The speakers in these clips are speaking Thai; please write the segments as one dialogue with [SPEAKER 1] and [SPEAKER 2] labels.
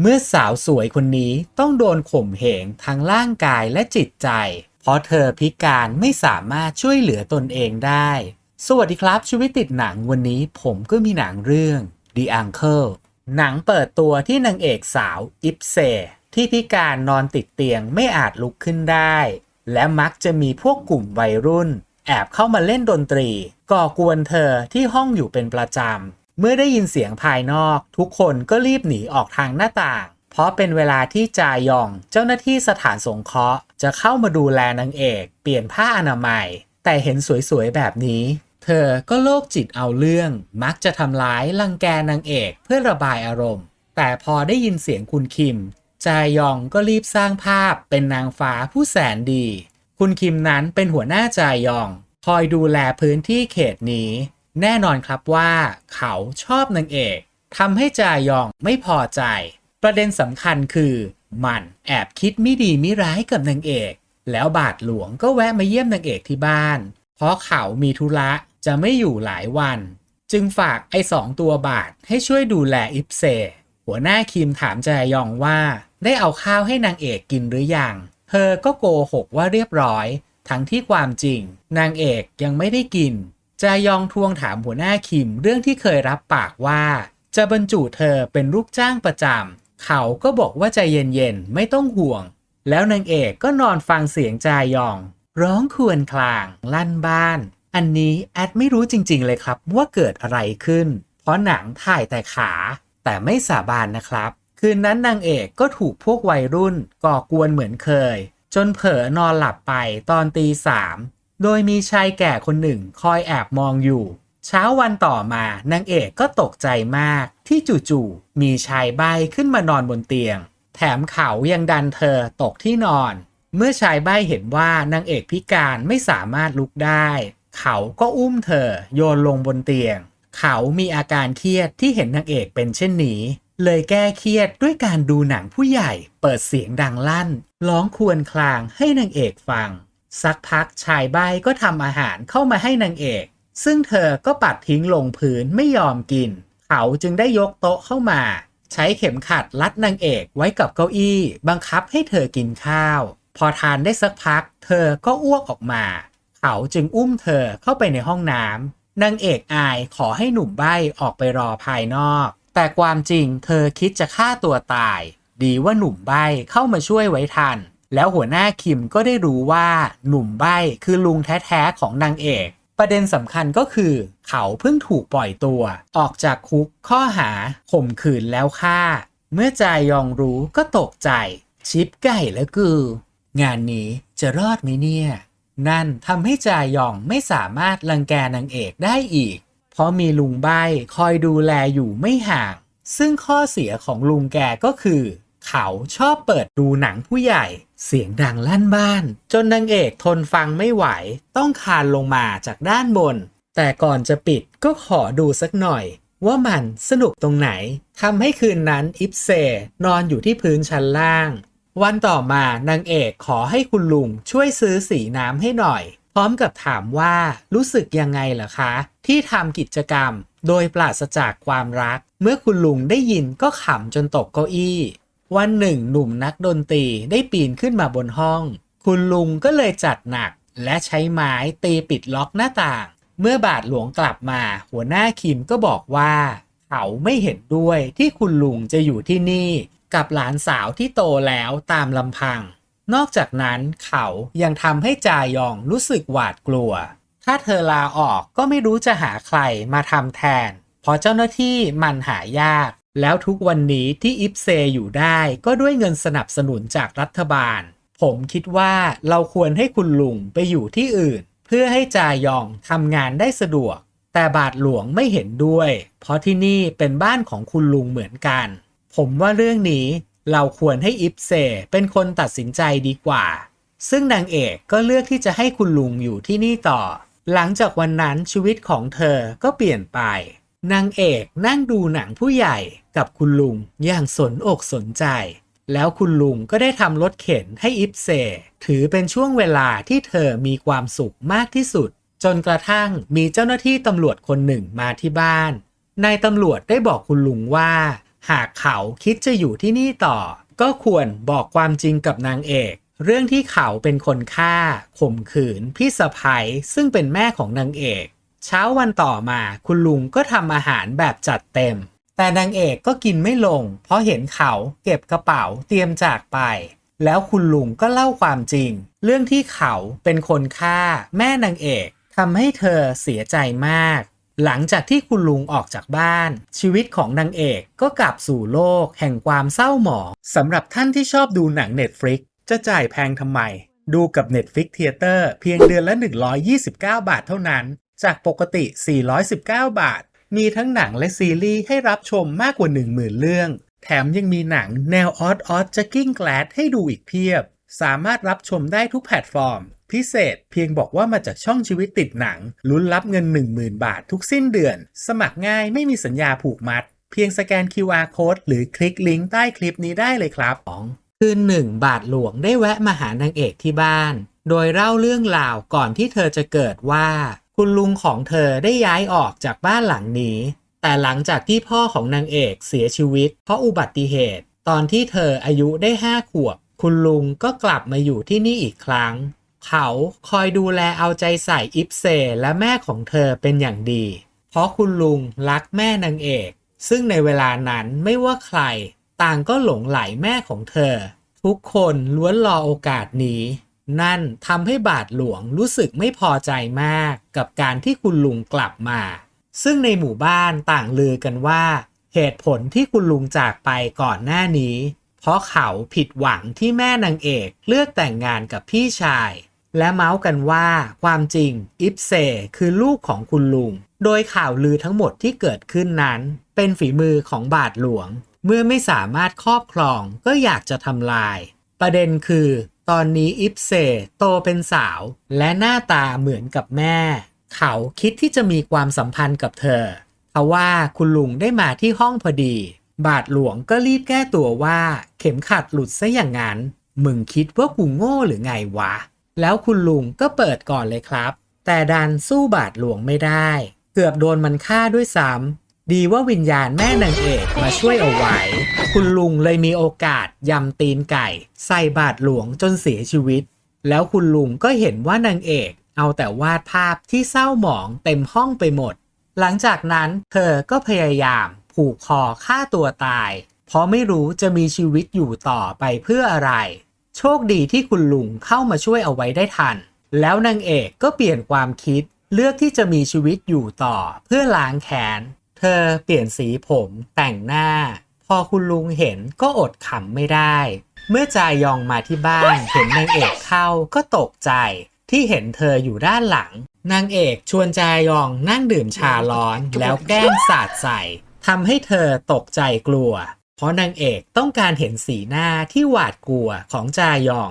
[SPEAKER 1] เมื่อสาวสวยคนนี้ต้องโดนข่มเหงทั้งร่างกายและจิตใจ เพราะเธอพิการไม่สามารถช่วยเหลือตนเองได้ สวัสดีครับชีวิตติดหนังวันนี้ผมก็มีหนังเรื่อง The Uncle หนังเปิดตัวที่นางเอกสาวอิปเซที่พิการนอนติดเตียงไม่อาจลุกขึ้นได้ และมักจะมีพวกกลุ่มวัยรุ่น แอบเข้ามาเล่นดนตรี ก่อกวนเธอที่ห้องอยู่เป็นประจำ เมื่อได้ยินเสียงภายนอก ทุกคนก็รีบหนีออกทางหน้าต่าง เพราะเป็นเวลาที่จายอง เจ้าหน้าที่สถานสงเคราะห์ จะเข้ามาดูแลนางเอก เปลี่ยนผ้าอนามัย แต่เห็นสวยๆแบบนี้ เธอก็โรคจิตเอาเรื่องมักจะทำร้ายรังแกนางเอกเพื่อระบายอารมณ์ แต่พอได้ยินเสียงคุณคิม จายองก็รีบสร้างภาพเป็นนางฟ้าผู้แสนดี คุณคิมนั้นเป็นหัวหน้าจายอง คอยดูแลพื้นที่เขตนี้ แน่นอนครับว่าเขาชอบนางเอกทำให้จายองไม่พอใจ ประเด็นสำคัญคือ มันแอบคิดไม่ดีไม่ร้ายกับนางเอก แล้วบาทหลวงก็แวะมาเยี่ยมนางเอกที่บ้าน เพราะเขามีธุระจะไม่อยู่หลายวัน จึงฝากไอ้สองตัวบาทให้ช่วยดูแลอิปเซ หัวหน้าคิมถามจายองว่า ได้เอาข้าวให้นางเอกกินหรือยัง เธอก็โกหกว่าเรียบร้อย ทั้งที่ความจริง นางเอกยังไม่ได้กิน จายองทวงถามหัวหน้าคิมเรื่องที่เคยรับปากว่า จะบรรจุเธอเป็นลูกจ้างประจำเขาก็บอกว่าใจเย็นๆ ไม่ต้องห่วง แล้วนางเอกก็นอนฟังเสียงจายอง ร้องครวญคลาง ลั่นบ้าน อันนี้แอดไม่รู้จริงๆเลยครับว่าเกิดอะไรขึ้น เพราะหนังถ่ายแต่ขา แต่ไม่สาบานนะครับ คืนนั้นนางเอกก็ถูกพวกวัยรุ่นก่อกวนเหมือนเคย จนเผลอนอนหลับไปตอนตีสาม โดยมีชายแก่คนหนึ่งคอยแอบมองอยู่ เช้าวันต่อมานางเอกก็ตกใจมากที่จู่ๆมีชายใบ้ขึ้นมานอนบนเตียง แถมเขายังดันเธอตกที่นอน เมื่อชายใบ้เห็นว่านางเอกพิการไม่สามารถลุกได้ เขาก็อุ้มเธอโยนลงบนเตียง เขามีอาการเครียดที่เห็นนางเอกเป็นเช่นนี้เลยแก้เครียดด้วยการดูหนังผู้ใหญ่ เปิดเสียงดังลั่น ร้องครวญครางให้นางเอกฟัง สักพักชายใบก็ทำอาหารเข้ามาให้นางเอก ซึ่งเธอก็ปัดทิ้งลงพื้นไม่ยอมกิน เขาจึงได้ยกโต๊ะเข้ามา ใช้เข็มขัดรัดนางเอกไว้กับเก้าอี้ บังคับให้เธอกินข้าว พอทานได้สักพัก เธอก็อ้วกออกมา เขาจึงอุ้มเธอเข้าไปในห้องน้ำนางเอกอายขอให้หนุ่มใบ้ออกไปรอภายนอก แต่ความจริงเธอคิดจะฆ่าตัวตาย ดีว่าหนุ่มใบ้เข้ามาช่วยไว้ทัน แล้วหัวหน้าคิมก็ได้รู้ว่าหนุ่มใบ้คือลุงแท้ๆของนางเอก ประเด็นสำคัญก็คือ เขาเพิ่งถูกปล่อยตัว ออกจากคุกข้อหาข่มขืนแล้วฆ่า เมื่อจายองรู้ก็ตกใจ ชิปไก่แล้วกู งานนี้จะรอดไหมเนี่ย นั่นทำให้จายองไม่สามารถรังแกนางเอกได้อีก เพราะมีลุงใบ้คอยดูแลอยู่ไม่ห่าง ซึ่งข้อเสียของลุงแกก็คือ เขาชอบเปิดดูหนังผู้ใหญ่ เสียงดังลั่นบ้าน จนนางเอกทนฟังไม่ไหว ต้องคานลงมาจากด้านบน แต่ก่อนจะปิดก็ขอดูสักหน่อย ว่ามันสนุกตรงไหนทำให้คืนนั้นอิปเซนอนอยู่ที่พื้นชั้นล่าง วันต่อมานางเอกขอให้คุณลุงช่วยซื้อสีน้ำให้หน่อย พร้อมกับถามว่ารู้สึกยังไงเหรอคะ ที่ทำกิจกรรม โดยปราศจากความรัก เมื่อคุณลุงได้ยินก็ขำจนตกเก้าอี้ วันหนึ่งหนุ่มนักดนตรีได้ปีนขึ้นมาบนห้อง คุณลุงก็เลยจัดหนัก และใช้ไม้ตีปิดล็อกหน้าต่าง เมื่อบาทหลวงกลับมา หัวหน้าคิมก็บอกว่า เขาไม่เห็นด้วยที่คุณลุงจะอยู่ที่นี่ กับหลานสาวที่โตแล้วตามลำพัง นอกจากนั้นเขายังทำให้จายองรู้สึกหวาดกลัว ถ้าเธอลาออกก็ไม่รู้จะหาใครมาทำแทน เพราะเจ้าหน้าที่มันหายาก แล้วทุกวันนี้ที่อิฟเซอยู่ได้ก็ด้วยเงินสนับสนุนจากรัฐบาล ผมคิดว่าเราควรให้คุณลุงไปอยู่ที่อื่น เพื่อให้จายองทำงานได้สะดวก แต่บาทหลวงไม่เห็นด้วย เพราะที่นี่เป็นบ้านของคุณลุงเหมือนกัน ผมว่าเรื่องนี้เราควรให้อิฟเซเป็นคนตัดสินใจดีกว่า ซึ่งนางเอกก็เลือกที่จะให้คุณลุงอยู่ที่นี่ต่อ หลังจากวันนั้นชีวิตของเธอก็เปลี่ยนไป นางเอกนั่งดูหนังผู้ใหญ่กับคุณลุงอย่างสนอกสนใจ แล้วคุณลุงก็ได้ทำรถเข็นให้อิฟเซ ถือเป็นช่วงเวลาที่เธอมีความสุขมากที่สุด จนกระทั่งมีเจ้าหน้าที่ตำรวจคนหนึ่งมาที่บ้าน นายตำรวจได้บอกคุณลุงว่า หากเขาคิดจะอยู่ที่นี่ต่อ ก็ควรบอกความจริงกับนางเอก เรื่องที่เขาเป็นคนฆ่าข่มขืนพี่สะพ้ยซึ่งเป็นแม่ของนางเอก เช้าวันต่อมาคุณลุงก็ทำอาหารแบบจัดเต็ม แต่นางเอกก็กินไม่ลง เพราะเห็นเขาเก็บกระเป๋าเตรียมจากไป แล้วคุณลุงก็เล่าความจริง เรื่องที่เขาเป็นคนฆ่าแม่นางเอกทำให้เธอเสียใจมาก หลังจากที่คุณลุงออกจากบ้าน ชีวิตของนางเอกก็กลับสู่โลกแห่งความเศร้าหมองสำหรับท่านที่ชอบดูหนัง Netflix จะจ่ายแพงทำไม ดูกับ Netflix Theater เพียงเดือนละ 129 บาทเท่านั้น จากปกติ 419 บาท มีทั้งหนังและซีรีส์ให้รับชมมากกว่า 10,000 เรื่อง แถมยังมีหนังแนวออดออดจักกิ้งแกลดให้ดูอีกเพียบ สามารถรับชมได้ทุกแพลตฟอร์ม พิเศษเพียงบอกว่ามาจากช่องชีวิตติดหนัง ลุ้นรับเงิน 10,000 บาททุกสิ้นเดือน สมัครง่ายไม่มีสัญญาผูกมัด เพียงสแกน QR Code หรือคลิกลิงก์ใต้คลิปนี้ได้เลยครับคืนหนึ่งบาทหลวงได้แวะมาหานางเอกที่บ้าน โดยเล่าเรื่องราวก่อนที่เธอจะเกิดว่า คุณลุงของเธอได้ย้ายออกจากบ้านหลังนี้ แต่หลังจากที่พ่อของนางเอกเสียชีวิต เพราะอุบัติเหตุ ตอนที่เธออายุได้ห้าขวบ คุณลุงก็กลับมาอยู่ที่นี่อีกครั้ง เขาคอยดูแลเอาใจใส่อิปเซและแม่ของเธอเป็นอย่างดี เพราะคุณลุงรักแม่นางเอก ซึ่งในเวลานั้นไม่ว่าใคร ต่างก็หลงไหลแม่ของเธอ ทุกคนล้วนรอโอกาสนี้ นั่นทำให้บาทหลวงรู้สึกไม่พอใจมากกับการที่คุณลุงกลับมา ซึ่งในหมู่บ้านต่างลือกันว่า เหตุผลที่คุณลุงจากไปก่อนหน้านี้ เพราะเขาผิดหวังที่แม่นางเอกเลือกแต่งงานกับพี่ชาย และเมาส์กันว่าความจริงอิปเซคือลูกของคุณลุง โดยข่าวลือทั้งหมดที่เกิดขึ้นนั้น เป็นฝีมือของบาทหลวง เมื่อไม่สามารถครอบครองก็อยากจะทำลาย ประเด็นคือ ตอนนี้อิปเซโตเป็นสาว และหน้าตาเหมือนกับแม่ เขาคิดที่จะมีความสัมพันธ์กับเธอเพราะว่าคุณลุงได้มาที่ห้องพอดี บาทหลวงก็รีบแก้ตัวว่าเข็มขัดหลุดซะอย่างนั้น มึงคิดว่ากูโง่หรือไงวะ แล้วคุณลุงก็เปิดก่อนเลยครับ แต่ดันสู้บาทหลวงไม่ได้ เกือบโดนมันฆ่าด้วยซ้ำ ดีว่าวิญญาณแม่นางเอกมาช่วยเอาไว้ คุณลุงเลยมีโอกาสยำตีนไก่ ใส่บาทหลวงจนเสียชีวิต แล้วคุณลุงก็เห็นว่านางเอก เอาแต่วาดภาพที่เศร้าหมองเต็มห้องไปหมด หลังจากนั้นเธอก็พยายามผูกคอฆ่าตัวตาย เพราะไม่รู้จะมีชีวิตอยู่ต่อไปเพื่ออะไร โชคดีที่คุณลุงเข้ามาช่วยเอาไว้ได้ทัน แล้วนางเอกก็เปลี่ยนความคิดเลือกที่จะมีชีวิตอยู่ต่อเพื่อล้างแค้น เธอเปลี่ยนสีผมแต่งหน้า พอคุณลุงเห็นก็อดขำไม่ได้ เมื่อจายองมาที่บ้านเห็นนางเอกเข้าก็ตกใจ ที่เห็นเธออยู่ด้านหลัง นางเอกชวนจายองนั่งดื่มชาร้อนแล้วแกล้งสาดใส่ทำให้เธอตกใจกลัว เพราะนางเอกต้องการเห็นสีหน้าที่หวาดกลัวของจายอง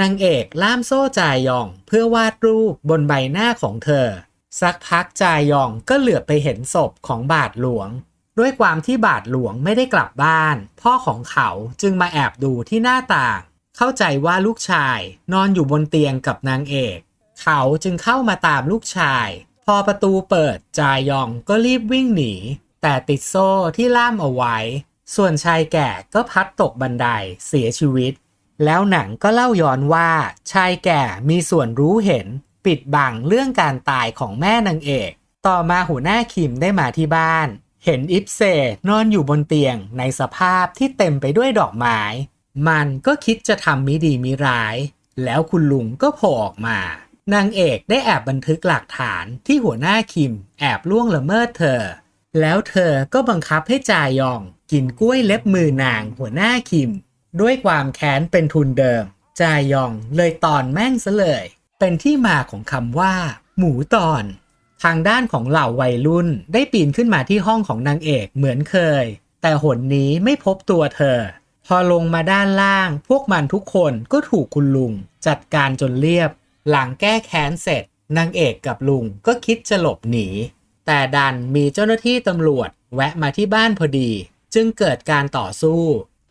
[SPEAKER 1] นางเอกล่ามโซ่จายองเพื่อวาดรูปบนใบหน้าของเธอ สักพักจายองก็เหลือบไปเห็นศพของบาทหลวง ด้วยความที่บาทหลวงไม่ได้กลับบ้าน พ่อของเขาจึงมาแอบดูที่หน้าต่าง เข้าใจว่าลูกชายนอนอยู่บนเตียงกับนางเอก เขาจึงเข้ามาตามลูกชาย พอประตูเปิดจายองก็รีบวิ่งหนี แต่ติดโซ่ที่ล่ามเอาไว้ ส่วนชายแก่ก็พัดตกบันไดเสียชีวิต แล้วหนังก็เล่าย้อนว่าชายแก่มีส่วนรู้เห็น ปิดบังเรื่องการตายของแม่นางเอก ต่อมาหัวหน้าคิมได้มาที่บ้าน เห็นอิปเซนอนอยู่บนเตียงในสภาพที่เต็มไปด้วยดอกไม้ มันก็คิดจะทำมิดีมิร้าย แล้วคุณลุงก็โผล่ออกมานางเอกได้แอบบันทึกหลักฐานที่หัวหน้าคิมแอบล่วงละเมิดเธอ แล้วเธอก็บังคับให้จายอง กินกล้วยเล็บมือนางหัวหน้าคิม ด้วยความแค้นเป็นทุนเดิม จายองเลยตอนแม่งซะเลย เป็นที่มาของคำว่า หมูตอน ทางด้านของเหล่าวัยรุ่นได้ปีนขึ้นมาที่ห้องของนางเอกเหมือนเคย แต่หนนี้ไม่พบตัวเธอ พอลงมาด้านล่าง พวกมันทุกคนก็ถูกคุณลุง จัดการจนเรียบ หลังแก้แค้นเสร็จนางเอกกับลุงก็คิดจะหลบหนี แต่ดันมีเจ้าหน้าที่ตำรวจแวะมาที่บ้านพอดี จึงเกิดการต่อสู้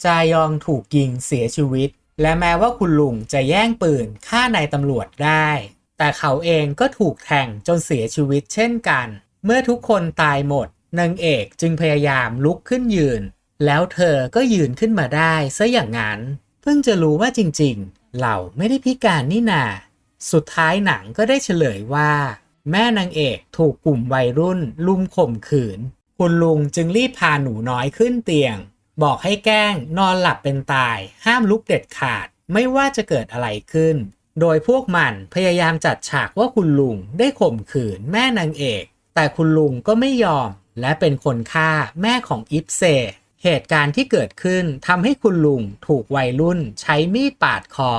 [SPEAKER 1] จายองถูกยิงเสียชีวิต และแม้ว่าคุณลุงจะแย่งปืนฆ่านายตำรวจได้ แต่เขาเองก็ถูกแทงจนเสียชีวิตเช่นกัน เมื่อทุกคนตายหมดนางเอกจึงพยายามลุกขึ้นยืน แล้วเธอก็ยืนขึ้นมาได้ซะอย่างนั้น เพิ่งจะรู้ว่าจริงๆ เราไม่ได้พิการนี่นา สุดท้ายหนังก็ได้เฉลยว่า แม่นางเอกถูกกลุ่มวัยรุ่น ลุมข่มขืน คุณลุงจึงรีบพาหนูน้อยขึ้นเตียง บอกให้แกล้งนอนหลับเป็นตาย ห้ามลุกเด็ดขาด ไม่ว่าจะเกิดอะไรขึ้น โดยพวกมันพยายามจัดฉากว่าคุณลุงได้ข่มขืนแม่นางเอก แต่คุณลุงก็ไม่ยอม และเป็นคนฆ่าแม่ของอิฟเซ เหตุการณ์ที่เกิดขึ้นทำให้คุณลุงถูกวัยรุ่นใช้มีดปาดคอ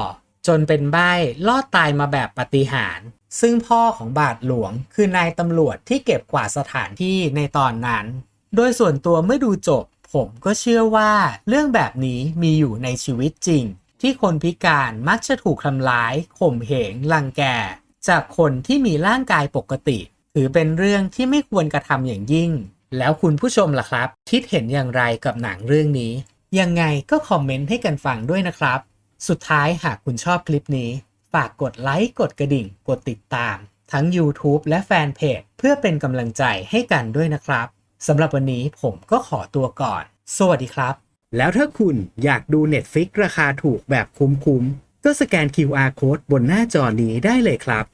[SPEAKER 1] จนเป็นใบ้ลอดตายมาแบบปฏิหารซึ่งพ่อของบาทหลวงคือนายตำรวจที่เก็บกวาดสถานที่ในตอนนั้น โดยส่วนตัวเมื่อดูจบ ผมก็เชื่อว่าเรื่องแบบนี้มีอยู่ในชีวิตจริง ที่คนพิการมักจะถูกทำร้ายข่มเหงรังแก จากคนที่มีร่างกายปกติ ถือเป็นเรื่องที่ไม่ควรกระทำอย่างยิ่ง แล้วคุณผู้ชมล่ะครับ คิดเห็นอย่างไรกับหนังเรื่องนี้ ยังไงก็คอมเมนต์ให้กันฟังด้วยนะครับ สุดท้ายหากคุณชอบคลิปนี้ ฝากกดไลค์กดกระดิ่ง กดติดตาม ทั้ง YouTube และแฟนเพจเพื่อเป็นกำลังใจให้กันด้วยนะครับ สำหรับวันนี้ผมก็ขอตัวก่อน สวัสดีครับ แล้วถ้าคุณอยากดู Netflix ราคาถูกแบบคุ้มๆ ก็สแกน QR Code บนหน้าจอนี้ได้เลยครับ